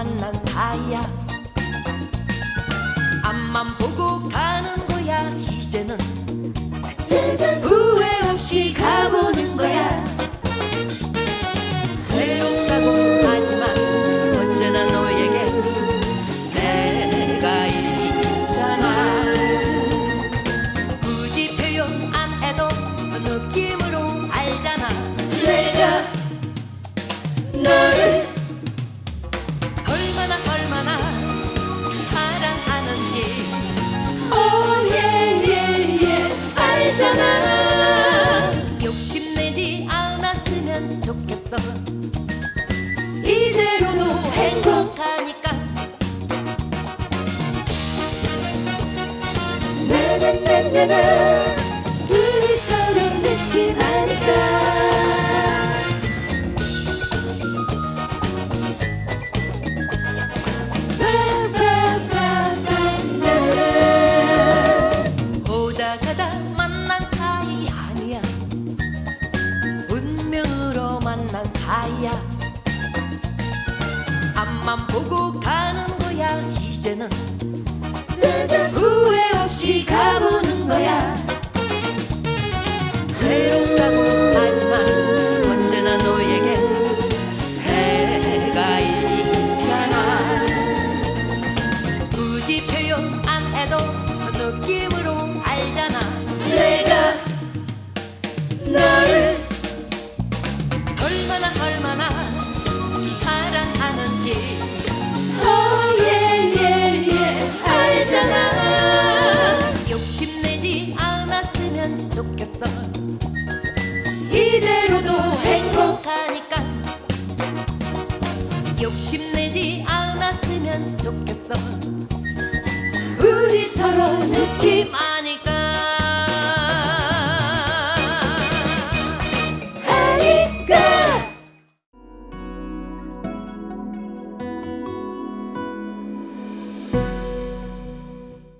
one as higher. 있잖아. 욕심내지 않았으면 좋겠어. 이대로도 행복하니까. 네네네네네. 앞만 보고 가. 좋겠어. 이대로도 행복하니까. 욕심내지 않았으면 좋겠어.